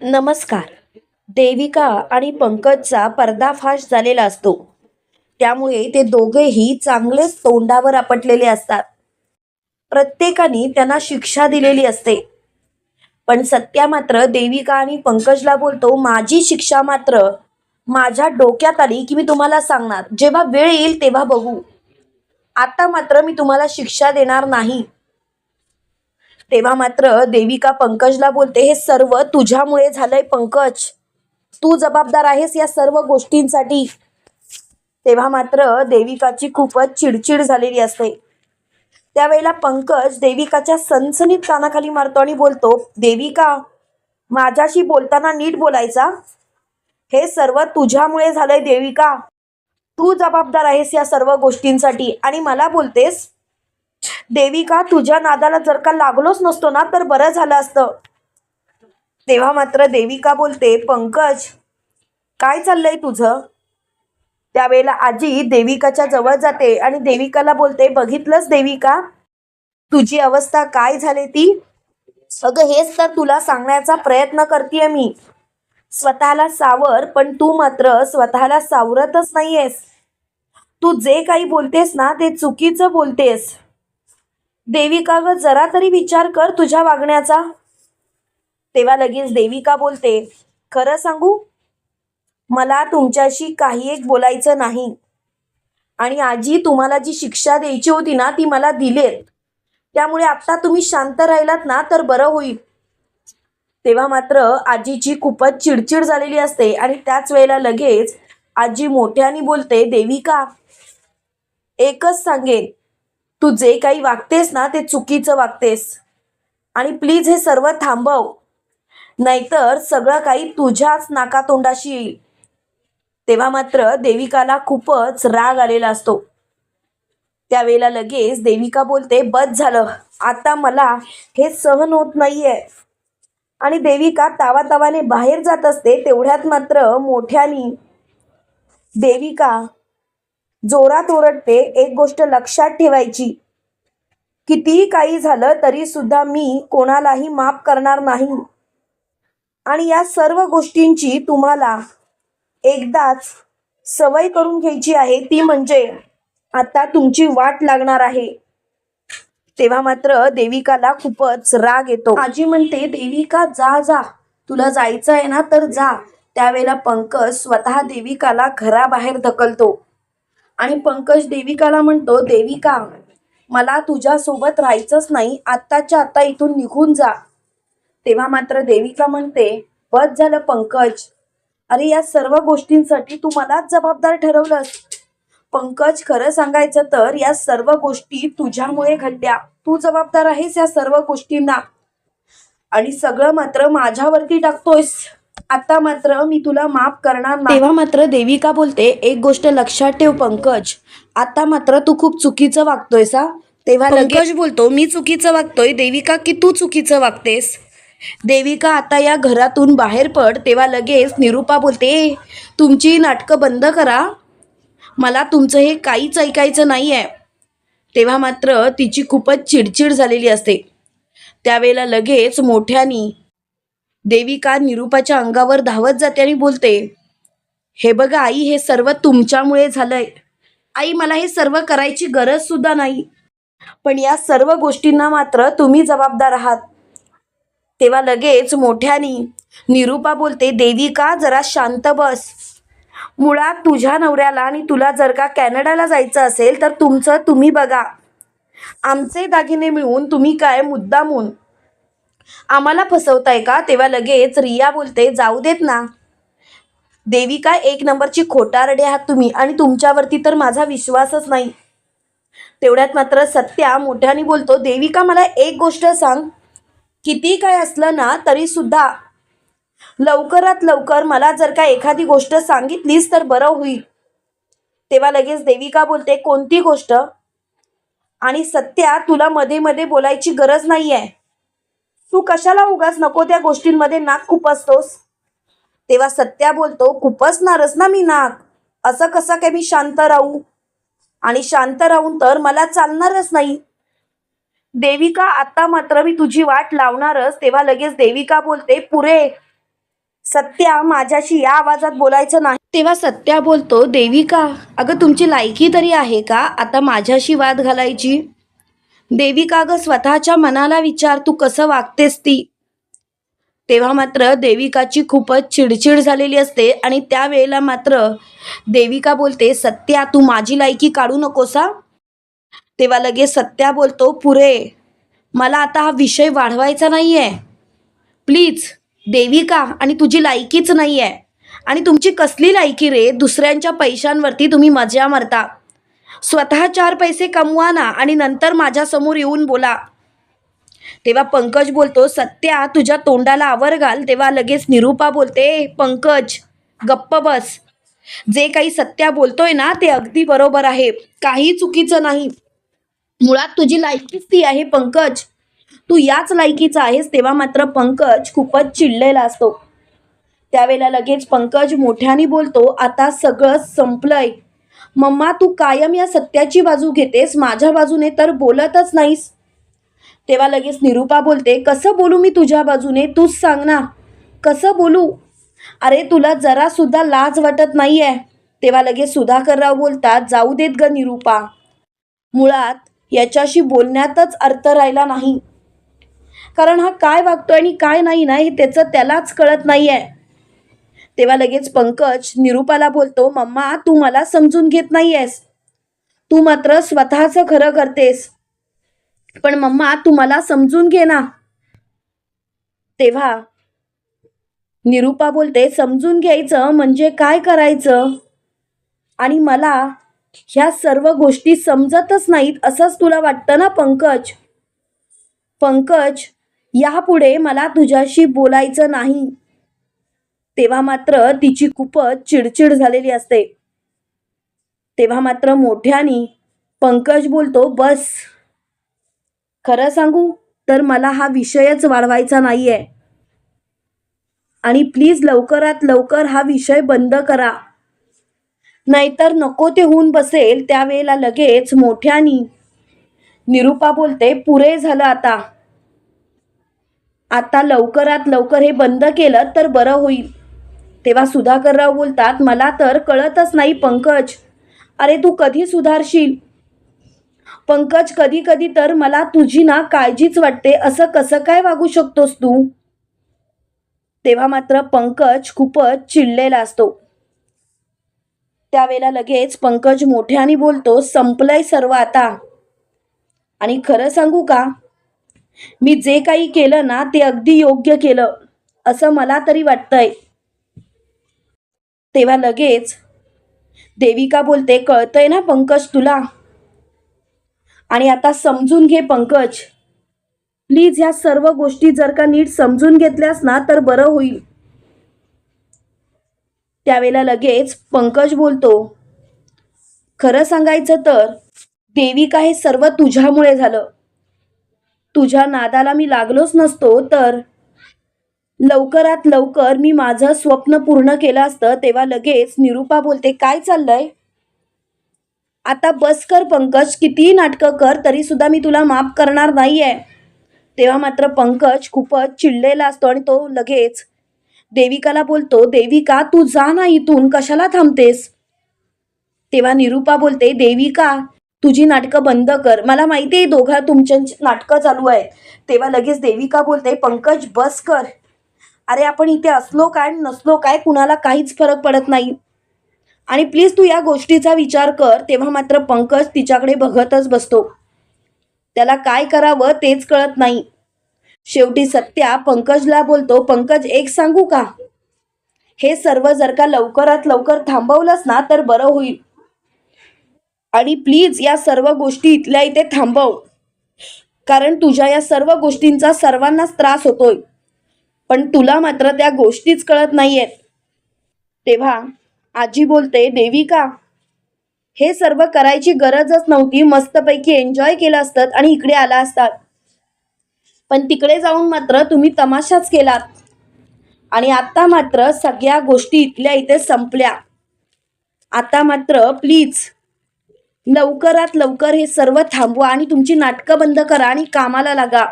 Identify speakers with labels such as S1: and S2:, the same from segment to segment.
S1: नमस्कार. देविका आणि पंकजचा पर्दाफाश झालेला असतो. त्यामुळे ते दोघेही चांगलेच तोंडावर आपटलेले असतात. प्रत्येकाने त्यांना शिक्षा दिलेली असते. पण सत्या मात्र देविका आणि पंकजला बोलतो माझी शिक्षा मात्र माझ्या डोक्यात आली की मी तुम्हाला सांगणार. जेव्हा वेळ येईल तेव्हा बघू. आता मात्र मी तुम्हाला शिक्षा देणार नाही. तेव्हा मात्र देविका पंकजला बोलते हे सर्व तुझ्यामुळे झालंय पंकज. तू जबाबदार आहेस या सर्व गोष्टींसाठी. तेव्हा मात्र देविकाची खूपच चिडचिड झालेली असते. त्यावेळेला पंकज देविकाच्या सनसनीत कानाखाली मारतो आणि बोलतो देविका माझ्याशी बोलताना नीट बोलायचा. हे सर्व तुझ्यामुळे झालंय देविका. तू जबाबदार आहेस या सर्व गोष्टींसाठी आणि मला बोलतेस देविका तुझ्या नादाला जर का लागलोच नसतो ना तर बरं झालं असतं. तेव्हा मात्र देविका बोलते पंकज काय चाललंय तुझं? त्यावेळेला आजी देविकाच्या जवळ जाते आणि देविकाला बोलते बघितलंच देविका? तुझी अवस्था काय झाली ती? अगं हेच तर तुला सांगण्याचा प्रयत्न करतेय मी. स्वतःला सावर पण तू मात्र स्वतःला सावरतच नाहीयेस. तू जे काही बोलतेस ना ते चुकीचं बोलतेस. देविका ग जरा तरी विचार कर तुझ्या वागण्याचा. तेव्हा लगेच देविका बोलते खरं सांगू मला तुमच्याशी काही एक बोलायचं नाही. आणि आजी तुम्हाला जी शिक्षा द्यायची होती ना ती मला दिलेत. त्यामुळे आत्ता तुम्ही शांत राहिलात ना तर बरं होईल. तेव्हा मात्र आजीची खूपच चिडचिड झालेली असते आणि त्याच वेळेला लगेच आजी मोठ्याने बोलते देविका एकच सांगेन तू जे काही वागतेस ना ते चुकीचं वागतेस. आणि प्लीज हे सर्व थांबव. नाहीतर सगळं काही तुझ्याच नाकातोंडाशी येईल. तेव्हा मात्र देविकाला खूपच राग आलेला असतो. त्यावेळेला लगेच देविका बोलते बस झालं. आता मला हे सहन होत नाहीये. आणि देविका तावातावाने बाहेर जात असते तेवढ्यात मात्र मोठ्यानी देविका जोरात ओरडते एक गोष्ट लक्षात ठेवायची. कितीही काही झालं तरी सुद्धा मी कोणालाही माफ करणार नाही. आणि या सर्व गोष्टींची तुम्हाला एकदाच सवय करून घ्यायची आहे ती म्हणजे आता तुमची वाट लागणार आहे. तेव्हा मात्र देविकाला खूपच राग येतो. आजी म्हणते देविका जा जा. तुला जायचं आहे ना तर जा. त्यावेळेला पंकज स्वतः देविकाला घराबाहेर ढकलतो. आणि पंकज देविकाला म्हणतो देविका मला तुझ्यासोबत राहायचंच नाही. आत्ताच्या आत्ता इथून निघून जा. तेव्हा मात्र देविका म्हणते बस झालं पंकज. अरे या सर्व गोष्टींसाठी तू मलाच जबाबदार ठरवलंस. पंकज खरं सांगायचं तर या सर्व गोष्टी तुझ्यामुळे घडल्या. तू जबाबदार आहेस या सर्व गोष्टींना. आणि सगळं मात्र माझ्यावरती टाकतोयस. आता मात्र मी तुला माफ करणार नाही. तेव्हा मात्र देविका बोलते एक गोष्ट लक्षात ठेव पंकज. आता मात्र तू खूप चुकीचं वागतोयस हा? तेव्हा पंकज बोलतो मी चुकीचं वागतोय. देविका की तू चुकीचं वागतेस? देविका आता या घरातून बाहेर पड. तेव्हा लगेच निरुपा बोलते "ए, तुमची नाटकं बंद करा. मला तुमचं हे काहीच ऐकायचं नाही आहे तेव्हा मात्र तिची खूपच चिडचिड झालेली असते. त्यावेळेला लगेच मोठ्यानी देविका निरुपाच्या अंगावर धावत जाते आणि बोलते हे बघा आई हे सर्व तुमच्यामुळे झालंय. आई मला हे सर्व करायची गरज सुद्धा नाही. पण या सर्व गोष्टींना मात्र तुम्ही जबाबदार आहात. तेव्हा लगेच मोठ्यानी निरुपा बोलते देविका जरा शांत बस. मुळात तुझ्या नवऱ्याला आणि तुला जर का कॅनडाला जायचं असेल तर तुमचं तुम्ही बघा. आमचे दागिने मिळून तुम्ही काय मुद्दामून आम्हाला फसवताय का? तेव्हा लगेच रिया बोलते जाऊ देत ना. देविका एक नंबरची खोटारडे आहात तुम्ही आणि तुमच्यावरती तर माझा विश्वासच नाही. तेवढ्यात मात्र सत्या मोठ्याने बोलतो देविका मला एक गोष्ट सांग. किती काय असलं ना तरी सुद्धा लवकरात लवकर मला जर का एखादी गोष्ट सांगितलीस तर बरं होईल. तेव्हा लगेच देविका बोलते कोणती गोष्ट? आणि सत्या तुला मध्ये मध्ये बोलायची गरज नाही आहे तू कशाला उगाच नको त्या गोष्टींमध्ये नाक खुपसतोस तेव्हा सत्या बोलतो खुपसणारच ना मी नाक. असं कसं काय मी शांत राहू? आणि शांत राहून तर मला चालणारच नाही. देविका आता मात्र मी तुझी वाट लावणारच. तेव्हा लगेच देविका बोलते पुरे सत्या माझ्याशी या आवाजात बोलायचं नाही. तेव्हा सत्या बोलतो देविका अगं तुमची लायकी तरी आहे का? आता माझ्याशी वाद घालायची? देविका ग स्वतःच्या मनाला विचार तू कसं वागतेस ती? तेव्हा मात्र देविकाची खूपच चिडचिड झालेली असते आणि त्यावेळेला मात्र देविका बोलते सत्या तू माझी लायकी काढू नकोसा तेव्हा लगेच सत्या बोलतो पुरे मला आता हा विषय वाढवायचा नाही आहे प्लीज देविका आणि तुझी लायकीच नाही आहे आणि तुमची कसली लायकी रे? दुसऱ्यांच्या पैशांवरती तुम्ही मजा मारता. स्वतः चार पैसे कमवा ना आणि नंतर माझ्यासमोर येऊन बोला. तेव्हा पंकज बोलतो सत्या तुझ्या तोंडाला आवर घाल. तेव्हा लगेच निरूपा बोलते पंकज गप्प बस. जे काही सत्या बोलतोय ना ते अगदी बरोबर आहे. काही चुकीचं नाही. मुळात तुझी लायकीच ती आहे पंकज. तू याच लायकीचा आहेस. तेव्हा मात्र पंकज खूपच चिडलेला असतो. त्यावेळेला लगेच पंकज मोठ्याने बोलतो आता सगळं संपलंय. मम्मा तू कायम या सत्याची बाजू घेतेस माझ्या बाजूने तर बोलतच नाहीस. तेव्हा लगेच निरूपा बोलते कसं बोलू मी तुझ्या बाजूने? तूच सांग ना. कसं बोलू? अरे तुला जरा सुद्धा लाज वाटत नाही आहे तेव्हा लगेच सुधाकरराव बोलतात जाऊ देत ग निरूपा. मुळात याच्याशी बोलण्यातच अर्थ राहिला नाही. कारण हा काय वागतोय आणि काय नाही ना हे त्याचं त्यालाच कळत नाही आहे तेव्हा लगेच पंकज निरूपाला बोलतो मम्मा तू मला समजून घेत नाहीयेस. तू मात्र स्वतःचं खरं करतेस. पण मम्मा तू मला समजून घे ना. तेव्हा निरूपा बोलते समजून घ्यायचं म्हणजे काय करायचं? आणि मला ह्या सर्व गोष्टी समजतच नाहीत असंच तुला वाटतं ना पंकज? पंकज यापुढे मला तुझ्याशी बोलायचं नाही. तेव्हा मात्र तिची खूपच चिडचिड झालेली असते. तेव्हा मात्र मोठ्याने पंकज बोलतो बस खरं सांगू तर मला हा विषयच वाढवायचा नाही आहे आणि प्लीज लवकरात लवकर हा विषय बंद करा. नाहीतर नको ते होऊन बसेल. त्यावेळेला लगेच मोठ्यानी निरूपा बोलते पुरे झालं आता. आता लवकरात लवकर हे बंद केलं तर बरं होईल. तेव्हा सुधाकरराव बोलतात मला तर कळतच नाही पंकज. अरे तू कधी सुधारशील? पंकज कधी कधी तर मला तुझी ना काळजीच वाटते. असं कसं काय वागू शकतोस तू? तेव्हा मात्र पंकज खूपच चिडलेला असतो. त्यावेळेला लगेच पंकज मोठ्याने बोलतो संपलंय सर्व आता. आणि खरं सांगू का? मी जे काही केलं ना ते अगदी योग्य केलं. असं मला तरी वाटतंय. तेव्हा लगेच देविका बोलते कळतंय ना पंकज तुला? आणि आता समजून घे पंकज. प्लीज ह्या सर्व गोष्टी जर का नीट समजून घेतल्यास ना तर बरं होईल. त्यावेळेला लगेच पंकज बोलतो खरं सांगायचं तर देविका हे सर्व तुझ्यामुळे झालं. तुझ्या नादाला मी लागलोच नसतो तर लवकरात लवकर मी माझं स्वप्न पूर्ण केलं असतं तेव्हा लगेच निरूपा बोलते काय चाललंय? आता बस कर पंकज कितीही नाटकं कर तरी सुद्धा मी तुला माफ करणार नाही आहे तेव्हा मात्र पंकज खूपच चिडलेला असतो आणि तो लगेच देविकाला बोलतो देविका तू जा ना इथून कशाला थांबतेस? तेव्हा निरूपा बोलते देविका तुझी नाटकं बंद कर. मला माहिती आहे दोघा तुमच्या नाटकं चालू आहे तेव्हा लगेच देविका बोलते पंकज बस कर. अरे आपण इथे असलो काय नसलो काय कुणाला काहीच फरक पडत नाही. आणि प्लीज तू या गोष्टीचा विचार कर तेव्हा मात्र पंकज तिच्याकडे बघतच बसतो. त्याला काय करावं तेच कळत नाही. शेवटी सत्या पंकजला बोलतो पंकज एक सांगू का? हे सर्व जर का लवकरात लवकर थांबवलंच ना तर बरं होईल. आणि प्लीज या सर्व गोष्टी इथल्या इथे थांबव. कारण तुझ्या या सर्व गोष्टींचा सर्वांनाच त्रास होतोय. पण तुला मात्र त्या गोष्टीच कळत नाहीयेत. तेव्हा आजी बोलते देवी का? हे सर्व करायची गरजच नव्हती. मस्तपैकी एन्जॉय केलं असतात आणि इकडे आला असतात पण तिकडे जाऊन मात्र तुम्ही तमाशाच केलात. आणि आता मात्र सगळ्या गोष्टी इथल्या इथे संपल्या. आता मात्र प्लीज लवकरात लवकर हे सर्व थांबवा आणि तुमची नाटकं बंद करा आणि कामाला लागा.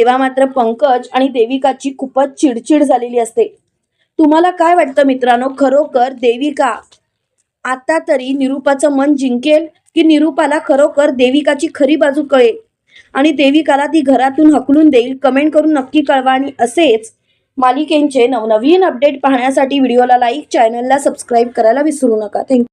S1: तेव्हा मात्र पंकज आणि देविकाची खूपच चिडचिड झालेली असते. तुम्हाला काय वाटतं मित्रांनो? खरोखर देविका आता तरी निरूपाचं मन जिंकेल की निरूपाला खरोखर देविकाची खरी बाजू कळेल? आणि देविकाला ती घरातून हकलून देईल? कमेंट करून नक्की कळवा आणि असेच मालिकेंचे नवनवीन अपडेट पाहण्यासाठी व्हिडिओला लाईक चॅनलला सबस्क्राईब करायला विसरू नका. थँक्यू